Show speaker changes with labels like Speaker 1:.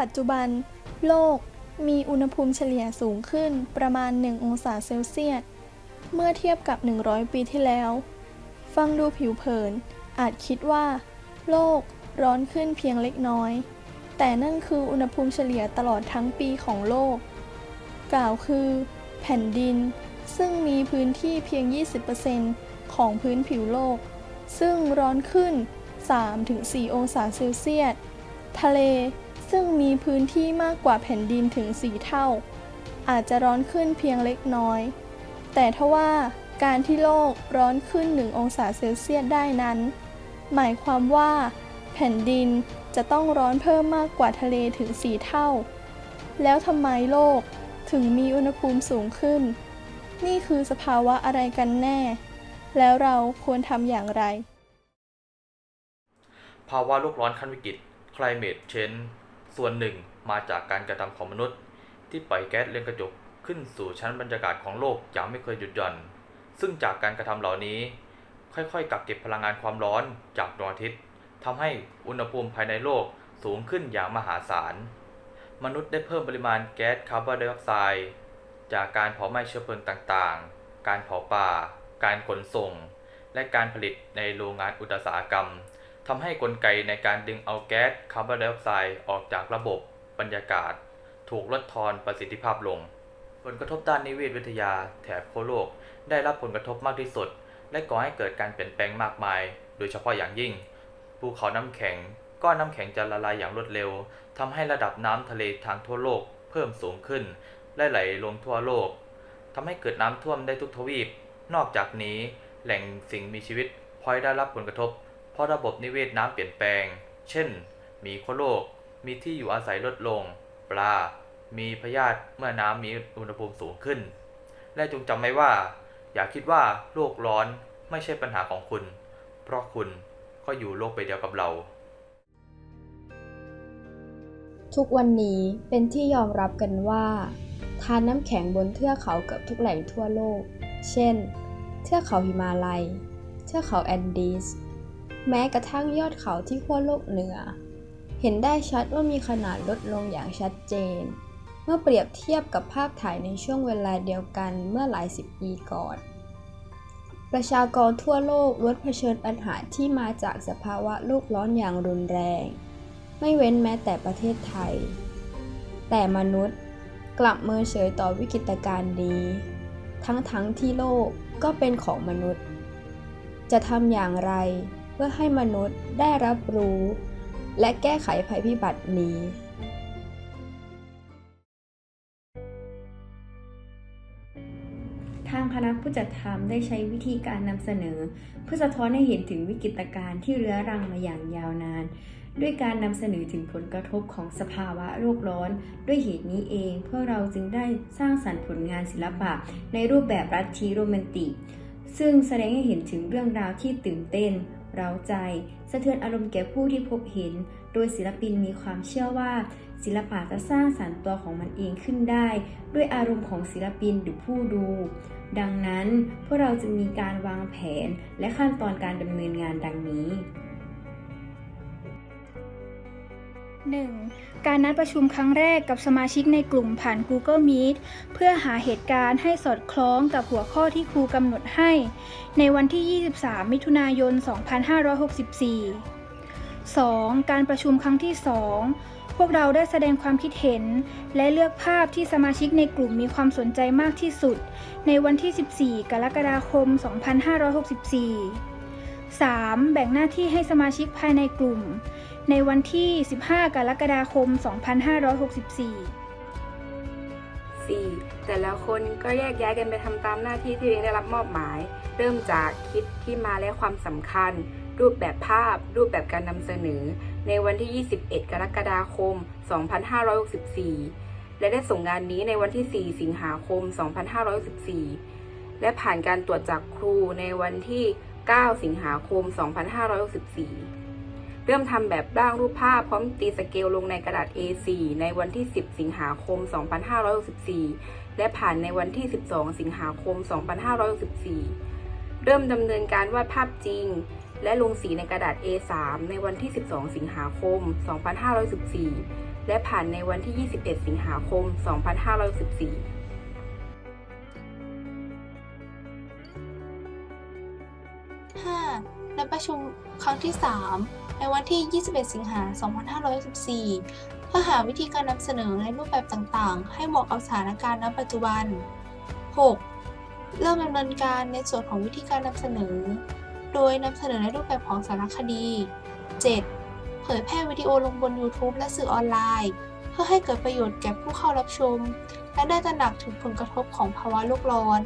Speaker 1: ปัจจุบัน โลกมีอุณหภูมิเฉลี่ยสูงขึ้นประมาณ 1 องศาเซลเซียส เมื่อเทียบกับ 100 ปีที่แล้ว ฟังดูผิวเผิน อาจคิดว่า โลกร้อนขึ้นเพียงเล็กน้อย แต่นั่นคืออุณหภูมิเฉลี่ยตลอดทั้งปีของโลก กล่าวคือ แผ่นดิน ซึ่งมีพื้นที่เพียง 20%ของพื้นผิวโลก ซึ่งร้อนขึ้น 3-4 องศาเซลเซียส ทะเล ซึ่งมีพื้นที่มากกว่าแผ่นดินถึง 4 เท่า อาจจะร้อนขึ้นเพียงเล็กน้อย แต่ทว่าการที่โลกร้อนขึ้น 1 องศาเซลเซียสได้นั้น หมายความว่า แผ่นดินจะต้องร้อนเพิ่มมากกว่าทะเลถึง 4 เท่า แล้วทำไมโลกถึงมีอุณหภูมิสูงขึ้น นี่คือสภาวะอะไรกันแน่ แล้วเราควรทำอย่างไร
Speaker 2: ภาวะโลกร้อนขั้นวิกฤต climate change ส่วนหนึ่งมาจากการกระทำของมนุษย์ ที่ปล่อยแก๊สเรือนกระจกขึ้นสู่ชั้นบรรยากาศของโลกอย่างไม่เคยหยุดหย่อน ซึ่งจากการกระทำเหล่านี้ ค่อยๆ กักเก็บพลังงานความร้อนจากดวงอาทิตย์ทำให้อุณหภูมิภายในโลกสูงขึ้นอย่างมหาศาล มนุษย์ได้เพิ่มปริมาณแก๊สคาร์บอนไดออกไซด์จากการเผาไหม้เชื้อเพลิงต่างๆ การเผาป่า การขนส่ง และการผลิตในโรงงานอุตสาหกรรม ทำให้กลไกในการดึงเอาแก๊สคาร์บอนไดออกไซด์ออกจากระบบบรรยากาศ ถูกลดทอนประสิทธิภาพลง ผลกระทบด้านนิเวศวิทยาแถบโคโลก ได้รับผลกระทบมากที่สุด และก่อให้เกิดการเปลี่ยนแปลงมากมาย โดยเฉพาะอย่างยิ่ง ภูเขาน้ำแข็งก้อนน้ำแข็งจะละลายอย่างรวดเร็วทำให้ระดับน้ำทะเลทางทั่วโลกเพิ่มสูงขึ้น และไหลลงทั่วโลกทำให้เกิดน้ำท่วมได้ทุกทวีป นอกจากนี้แหล่งสิ่งมีชีวิตพลอยได้รับผลกระทบ ราะระบบนิเวศน้ำเปลี่ยนแปลง เช่น มีโคโลก มีที่อยู่อาศัยลดลง ปลา มีพยาธิเมื่อน้ำมีอุณหภูมิสูงขึ้น และจงจำไว้ว่า อย่าคิดว่าโลกร้อนไม่ใช่ปัญหาของคุณ เพราะคุณก็อยู่โลกใบเดียวกับเรา
Speaker 3: ทุกวันนี้เป็นที่ยอมรับกันว่า ทานน้ำแข็งบนเทือกเขาเกือบทุกแหล่งทั่วโลก เช่น เทือกเขาหิมาลัย เทือกเขาแอนดีส แม้กระทั่งยอดเขาที่ขั้วโลกเหนือ เห็นได้ชัดว่ามีขนาดลดลงอย่างชัดเจน เมื่อเปรียบเทียบกับภาพถ่ายในช่วงเวลาเดียวกันเมื่อหลายสิบปีก่อน ประชากรทั่วโลกล้วนเผชิญปัญหาที่มาจากสภาวะโลกร้อนอย่างรุนแรง ไม่เว้นแม้แต่ประเทศไทย แต่มนุษย์กลับเมินเฉยต่อวิกฤตการณ์นี้ทั้งๆทที่โลกก็เป็นของมนุษย์ จะทำอย่างไร พื่อให้มนุษย์ได้รับรู้ และแก้ไขภัยพิบัตินี้
Speaker 4: ทางคณะผู้จัดทำได้ใช้วิธีการนำเสนอ เพื่อสะท้อนให้เห็นถึงวิกฤตการณ์ที่เรื้อรังมาอย่างยาวนาน ด้วยการนำเสนอถึงผลกระทบของสภาวะโลกร้อน ด้วยเหตุนี้เองพวกเราจึงได้สร้างสรรค์ผลงานศิลปะ ในรูปแบบรัฐทีโรแมนติก ซึ่งแสดงให้เห็นถึงเรื่องราวที่ตื่นเต้น เร้าใจ สะเทือนอารมณ์แก่ผู้ที่พบเห็น โดยศิลปินมีความเชื่อว่า ศิลปะจะสร้างสรรค์ตัวของมันเองขึ้นได้ ด้วยอารมณ์ของศิลปินหรือผู้ดู ดังนั้นพวกเราจะมีการวางแผนและขั้นตอนการดำเนินงานดังนี้
Speaker 5: 1. การนัดประชุมครั้งแรกกับสมาชิกในกลุ่มผ่าน Google Meet เพื่อหาเหตุการณ์ให้สอดคล้องกับหัวข้อที่ครูกำหนดให้ ในวันที่ 23 มิถุนายน 2564 2. การประชุมครั้งที่ 2 พวกเราได้แสดงความคิดเห็น และเลือกภาพที่สมาชิกในกลุ่มมีความสนใจมากที่สุด ในวันที่ 14 กรกฎาคม 2564 3. แบ่งหน้าที่ให้สมาชิกภายในกลุ่ม ในวันที่ 15 กรกฎาคม 2564
Speaker 6: 4. แต่ละคนก็แยกย้ายกันไปทำตามหน้าที่ที่ตัวเองได้รับมอบหมาย เริ่มจากคิดที่มาและความสำคัญ รูปแบบภาพ รูปแบบการนำเสนอ ในวันที่ 21 กรกฎาคม 2564 และได้ส่งงานนี้ในวันที่ 4 สิงหาคม 2564 และผ่านการตรวจจากครูในวันที่ 9 สิงหาคม 2564 เริ่มทำแบบร่างรูปภาพพร้อมตีสเกลลงในกระดาษ A4 ในวันที่ 10 สิงหาคม 2564 และผ่านในวันที่ 12 สิงหาคม 2564 เริ่มดำเนินการวาดภาพจริง และลงสีในกระดาษ A3 ในวันที่ 12 สิงหาคม 2514 และผ่านในวันที่ 21 สิงหาคม 2564
Speaker 7: ประชุมครั้งที่ 3 ในวันที่ 21 สิงหา 2564เพื่อหาวิธีการนำเสนอในรูปแบบต่างๆ ให้เหมาะกับสถานการณ์ณปัจจุบัน 6. เริ่มดำเนินการในส่วนของวิธีการนำเสนอ โดยนำเสนอในรูปแบบของสารคดี 7. เผยแพร่วิดีโอลงบน YouTube และสื่อออนไลน์ เพื่อให้เกิดประโยชน์แก่ผู้เข้ารับชม และได้ตระหนักถึงผลกระทบของภาวะโลกร้อน